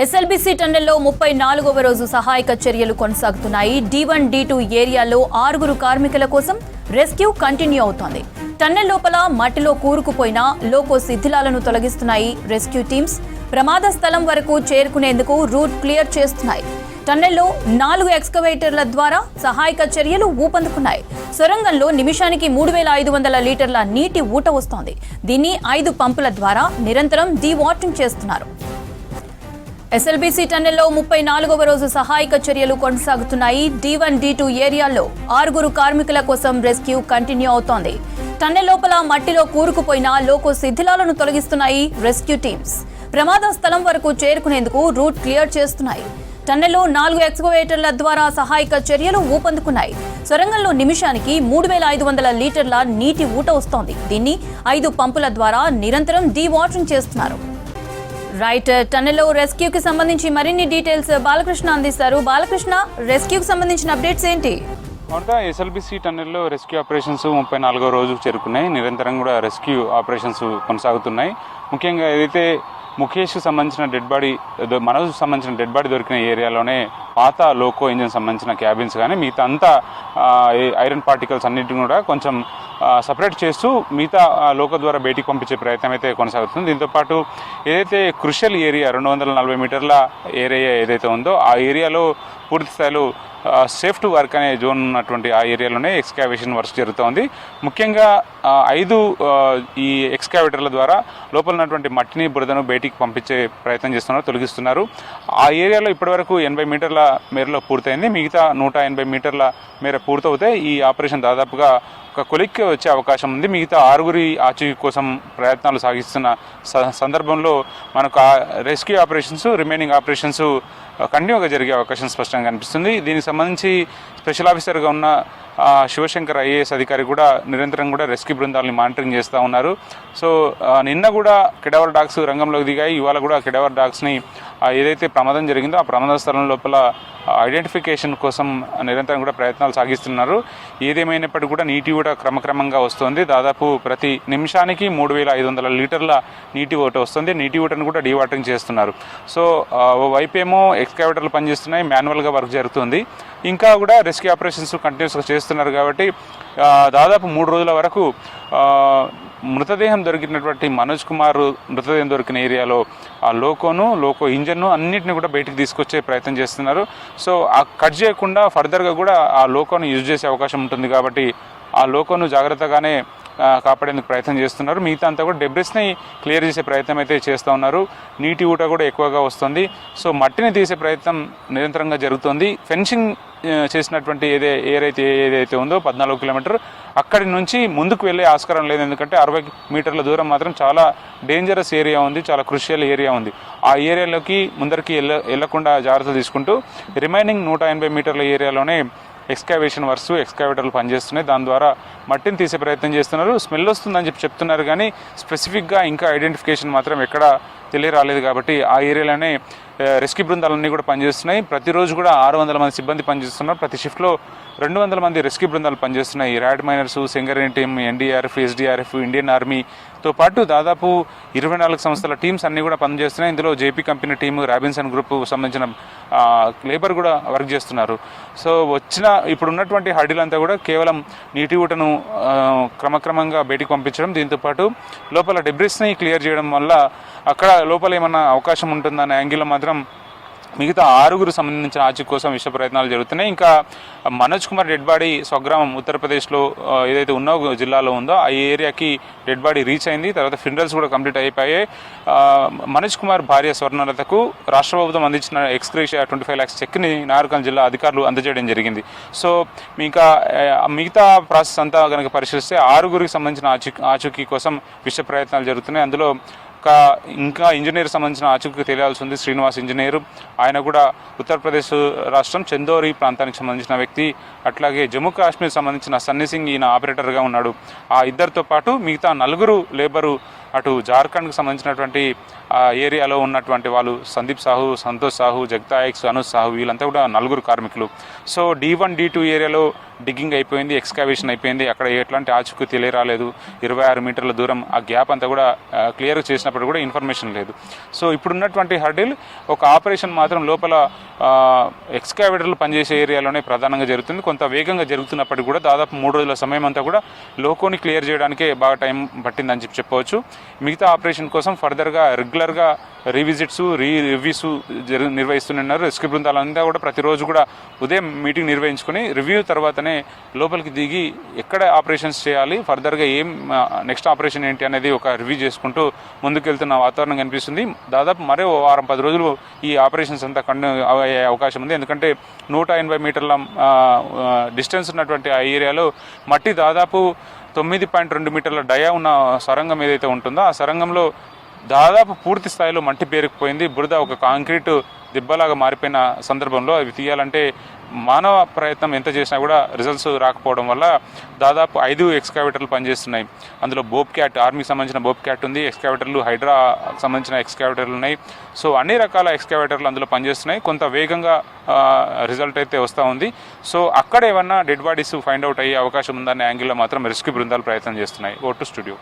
SLBC టన్నెల్లో ముప్పై నాలుగవ రోజు సహాయక చర్యలు కొనసాగుతున్నాయి. డి వన్ డి టూ ఏరియాలో ఆరుగురు కార్మికుల కోసం రెస్క్యూ కంటిన్యూ అవుతోంది. టన్నెల్ లోపల మట్టిలో కూరుకుపోయిన లోకో శిథిలాలను తొలగిస్తున్నాయి రెస్క్యూ టీమ్స్. ప్రమాద స్థలం వరకు చేరుకునేందుకు రూట్ క్లియర్ చేస్తున్నాయి. టన్నెల్లో నాలుగు ఎక్స్కవేటర్ల ద్వారా సహాయక చర్యలు ఊపందుకున్నాయి. సొరంగంలో నిమిషానికి మూడు వేల ఐదు వందల లీటర్ల నీటి ఊట వస్తోంది. దీన్ని ఐదు పంపుల ద్వారా నిరంతరం డీవాటింగ్ చేస్తున్నారు. ఎస్ఎల్బీసీ టన్నెల్లో ముప్పై నాలుగవ రోజు సహాయక చర్యలు కొనసాగుతున్నాయి. డి వన్ డి టూ ఏరియాల్లో ఆరుగురు కార్మికుల కోసం రెస్క్యూ కంటిన్యూ అవుతోంది. టన్నెల్ లోపల మట్టిలో కూరుకుపోయిన లోకో శిథిలాలను తొలగిస్తున్నాయి రెస్క్యూ టీమ్స్. ప్రమాద స్థలం వరకు చేరుకునేందుకు రూట్ క్లియర్ చేస్తున్నాయి. టన్నెల్లో నాలుగు ఎక్స్కవేటర్ల ద్వారా సహాయక చర్యలు ఊపందుకున్నాయి. సొరంగంలో నిమిషానికి మూడు వేల ఐదు వందల లీటర్ల నీటి ఊట వస్తోంది. దీన్ని ఐదు పంపుల ద్వారా నిరంతరం డీవాటరింగ్ చేస్తున్నారు. రైట్ టన్నెల్లో రెస్క్యూకి సంబంధించి మరిన్ని డీటెయిల్స్ బాలకృష్ణ అందిస్తారు. బాలకృష్ణ రెస్క్యూకి సంబంధించిన అప్డేట్స్ ఏంటి? అవునా ఎస్ఎల్బిసి టన్నెల్లో రెస్క్యూ ఆపరేషన్స్ ముప్పై నాలుగో రోజు చేరుకున్నాయి. నిరంతరం కూడా రెస్క్యూ ఆపరేషన్స్ కొనసాగుతున్నాయి. ముఖ్యంగా ఏదైతే ముఖేష్కి సంబంధించిన డెడ్ బాడీ మనోజ్ సంబంధించిన డెడ్ బాడీ దొరికిన ఏరియాలోనే పాత లోకో ఇంజిన్ సంబంధించిన క్యాబిన్స్ కానీ మిగతా అంతా ఐరన్ పార్టికల్స్ అన్నిటిని కూడా కొంచెం సపరేట్ చేస్తూ మిగతా ఆ, ద్వారా బయటికి పంపించే ప్రయత్నం అయితే కొనసాగుతుంది. దీంతోపాటు ఏదైతే క్రుషల్ ఏరియా రెండు వందల నలభై మీటర్ల ఏరియా ఏదైతే ఉందో ఆ ఏరియాలో పూర్తి స్థాయిలో సేఫ్ టు వర్క్ అనే జోన్ ఉన్నటువంటి ఆ ఏరియాలోనే ఎక్స్కావేషన్ వర్క్ జరుగుతోంది. ముఖ్యంగా ఐదు ఈ ఎక్స్కావేటర్ల ద్వారా లోపల ఉన్నటువంటి మట్టిని బురదను బయటికి పంపించే ప్రయత్నం చేస్తున్నారు తొలగిస్తున్నారు. ఆ ఏరియాలో ఇప్పటివరకు ఎనభై మీటర్ల మేరలో పూర్తయింది. మిగతా నూట ఎనభై మీటర్ల మేర పూర్తవుతే ఈ ఆపరేషన్ దాదాపుగా ఒక కొలిక్కి వచ్చే అవకాశం ఉంది. మిగతా ఆరుగురి ఆచూకీ కోసం ప్రయత్నాలు సాగిస్తున్న స- సందర్భంలో మనకు ఆ రెస్క్యూ ఆపరేషన్స్ రిమైనింగ్ ఆపరేషన్స్ కంటిన్యూగా జరిగే అవకాశం స్పష్టంగా కనిపిస్తుంది దీనికి సంబంధించి స్పెషల్ ఆఫీసర్గా ఉన్న శివశంకర్ ఐఏఎస్ అధికారి కూడా నిరంతరం కూడా రెస్క్యూ బృందాలని మానిటరింగ్ చేస్తూ ఉన్నారు. సో నిన్న కూడా కిడవర్ డాగ్స్ రంగంలోకి దిగాయి. ఇవాళ కూడా కిడవర్ డాగ్స్ని ఏదైతే ప్రమాదం జరిగిందో ఆ ప్రమాద స్థలం లోపల ఐడెంటిఫికేషన్ కోసం నిరంతరం కూడా ప్రయత్నాలు సాగిస్తున్నారు. ఏదేమైనప్పటికీ కూడా నీటి కూడా క్రమక్రమంగా వస్తుంది. దాదాపు ప్రతి నిమిషానికి మూడు వేల ఐదు వందల లీటర్ల నీటి ఓట వస్తుంది. నీటి ఓటను కూడా డీవాటరింగ్ చేస్తున్నారు. సో ఓ వైపు ఏమో ఎక్స్కావేటర్లు పనిచేస్తున్నాయి మాన్యువల్గా వర్క్ జరుగుతుంది. ఇంకా కూడా రెస్క్యూ ఆపరేషన్స్ కంటిన్యూస్గా చేస్తున్నారు కాబట్టి దాదాపు మూడు రోజుల వరకు మృతదేహం దొరికినటువంటి మనోజ్ కుమార్ మృతదేహం దొరికిన ఏరియాలో ఆ లోకోను లోకో ఇంజన్ను అన్నిటిని కూడా బయటికి తీసుకొచ్చే ప్రయత్నం చేస్తున్నారు. సో ఆ కట్ చేయకుండా ఫర్దర్గా కూడా ఆ లోకోను యూజ్ చేసే అవకాశం ఉంటుంది కాబట్టి ఆ లోకోను జాగ్రత్తగానే కాపాడేందుకు ప్రయత్నం చేస్తున్నారు. మిగతా అంతా కూడా డెబ్రిస్ని క్లియర్ చేసే ప్రయత్నం అయితే చేస్తూ ఉన్నారు. నీటి ఊట కూడా ఎక్కువగా వస్తుంది. సో మట్టిని తీసే ప్రయత్నం నిరంతరంగా జరుగుతుంది. ఫెన్సింగ్ చేసినటువంటి ఏదే ఏరైతే ఏదైతే ఉందో పద్నాలుగు కిలోమీటర్ అక్కడి నుంచి ముందుకు వెళ్ళే ఆస్కారం లేదు. ఎందుకంటే అరవై మీటర్ల దూరం మాత్రం చాలా డేంజరస్ ఏరియా ఉంది. చాలా క్రుషియల్ ఏరియా ఉంది. ఆ ఏరియాలోకి ముందరికి వెళ్ళ వెళ్ళకుండా జాగ్రత్తలు తీసుకుంటూ రిమైనింగ్ నూట ఎనభై మీటర్ల ఏరియాలోనే ఎక్స్కావేషన్ వర్క్స్ ఎక్స్కావేటర్లు పనిచేస్తున్నాయి. దాని ద్వారా మట్టిని తీసే ప్రయత్నం చేస్తున్నారు. స్మెల్ వస్తుందని చెప్పి చెప్తున్నారు కానీ స్పెసిఫిక్గా ఇంకా ఐడెంటిఫికేషన్ మాత్రం ఎక్కడ తెలియరాలేదు కాబట్టి ఆ ఏరియాలోనే రెస్క్యూ బృందాలన్నీ కూడా పనిచేస్తున్నాయి. ప్రతిరోజు కూడా ఆరు వందల మంది సిబ్బంది పనిచేస్తున్నారు. ప్రతి షిఫ్ట్లో రెండు వందల మంది రెస్క్యూ బృందాలు పనిచేస్తున్నాయి. Rat miners Singareni team NDRF SDRF Indian army తో పాటు దాదాపు ఇరవై నాలుగు సంస్థల టీమ్స్ అన్నీ కూడా పనిచేస్తున్నాయి. ఇందులో JP company team Robinson group సంబంధించిన లేబర్ కూడా వర్క్ చేస్తున్నారు. సో వచ్చిన ఇప్పుడు ఉన్నటువంటి హడిల్ అంతా కూడా కేవలం నీటి ఊటను క్రమక్రమంగా బయటికి పంపించడం దీంతోపాటు లోపల డెబ్రిస్ని క్లియర్ చేయడం వల్ల అక్కడ లోపల ఏమన్నా అవకాశం ఉంటుందనే యాంగిల్లో మాత్రం మిగతా ఆరుగురు సంబంధించిన ఆచూకీ కోసం విష ప్రయత్నాలు జరుగుతున్నాయి. ఇంకా మనోజ్ కుమార్ డెడ్ బాడీ స్వగ్రామం ఉత్తరప్రదేశ్లో ఏదైతే ఉన్నో జిల్లాలో ఉందో ఆ ఏరియాకి డెడ్ బాడీ రీచ్ అయింది. తర్వాత ఫినరల్స్ కూడా కంప్లీట్ అయిపోయాయి. మనోజ్ కుమార్ భార్య స్వర్ణలతకు రాష్ట్ర ప్రభుత్వం అందించిన ex gratia twenty five lakhs చెక్ని నాగరికల్ జిల్లా అధికారులు అందజేయడం జరిగింది. సో ఇంకా మిగతా ప్రాసెస్ అంతా కనుక పరిశీలిస్తే ఆరుగురికి సంబంధించిన ఆచూకీ ఆచూకీ కోసం విష ప్రయత్నాలు జరుగుతున్నాయి. అందులో ఒక ఇంకా ఇంజనీర్ సంబంధించిన ఆచూకీ తెలియాల్సి ఉంది. శ్రీనివాస్ ఇంజనీర్. ఆయన కూడా ఉత్తరప్రదేశ్ రాష్ట్రం చందోరి ప్రాంతానికి సంబంధించిన వ్యక్తి. అట్లాగే జమ్మూ కాశ్మీర్ సంబంధించిన సన్నీ సింగ్ ఈయన ఆపరేటర్గా ఉన్నాడు. ఆ ఇద్దరితో పాటు మిగతా నలుగురు లేబరు అటు జార్ఖండ్కి సంబంధించినటువంటి ఆ ఏరియాలో ఉన్నటువంటి వాళ్ళు సందీప్ సాహు సంతోష్ సాహు జగతాయక్స్ అనుజ్ సాహు వీళ్ళంతా కూడా నలుగురు కార్మికులు. So D one D two ఏరియాలో డిగ్గింగ్ అయిపోయింది ఎక్స్కావేషన్ అయిపోయింది. అక్కడ ఎట్లాంటి ఆచుకు తెలియరాలేదు ఇరవై ఆరు మీటర్ల దూరం ఆ గ్యాప్ అంతా కూడా క్లియర్ చేసినప్పుడు కూడా ఇన్ఫర్మేషన్ లేదు. సో ఇప్పుడున్నటువంటి హర్డిల్ ఒక ఆపరేషన్ మాత్రం లోపల ఎక్స్కావేటర్లు పనిచేసే ఏరియాలోనే ప్రధానంగా జరుగుతుంది. కొంత వేగంగా జరుగుతున్నప్పటికీ కూడా దాదాపు మూడు రోజుల సమయం అంతా కూడా లోకోని క్లియర్ చేయడానికే బాగా టైం పట్టిందని చెప్పి చెప్పవచ్చు. మిగతా ఆపరేషన్ కోసం ఫర్దర్గా రెగ్యులర్గా రీవిజిట్స్ రీ రివ్యూస్ జరు నిర్వహిస్తున్నారు రెస్క్యూ బృందాలంతా కూడా ప్రతిరోజు కూడా ఉదయం మీటింగ్ నిర్వహించుకొని రివ్యూ తర్వాతనే లోపలికి దిగి ఎక్కడ ఆపరేషన్స్ చేయాలి ఫర్దర్గా ఏం నెక్స్ట్ ఆపరేషన్ ఏంటి అనేది ఒక రివ్యూ చేసుకుంటూ ముందుకెళ్తున్న వాతావరణం కనిపిస్తుంది. దాదాపు మరో వారం పది రోజులు ఈ ఆపరేషన్స్ అంతా కండు అయ్యే అవకాశం ఉంది. ఎందుకంటే నూట ఎనభై మీటర్ల డిస్టెన్స్ ఉన్నటువంటి ఆ ఏరియాలో మట్టి దాదాపు తొమ్మిది పాయింట్ రెండు మీటర్ల డయా ఉన్న సొరంగం ఏదైతే ఉంటుందో ఆ సొరంగంలో దాదాపు పూర్తి స్థాయిలో మట్టి పేరుకుపోయింది. బురద ఒక కాంక్రీటు దిబ్బలాగా మారిపోయిన సందర్భంలో అవి తీయాలంటే మానవ ప్రయత్నం ఎంత చేసినా కూడా రిజల్ట్స్ రాకపోవడం వల్ల దాదాపు ఐదు ఎక్స్కావేటర్లు పనిచేస్తున్నాయి. అందులో బోప్ క్యాట్ ఆర్మీకి సంబంధించిన బోప్ క్యాట్ ఉంది ఎక్స్కావేటర్లు హైడ్రా సంబంధించిన ఎక్స్కావేటర్లు ఉన్నాయి. సో అన్ని రకాల ఎక్స్కావేటర్లు అందులో పనిచేస్తున్నాయి. కొంత వేగంగా రిజల్ట్ అయితే వస్తూ ఉంది. సో అక్కడ ఏమన్నా డెడ్ బాడీస్ ఫైండ్ అవుట్ అయ్యే అవకాశం ఉందనే యాంగిల్లో మాత్రం రెస్క్యూ బృందాలు ప్రయత్నం చేస్తున్నాయి. Over to studio.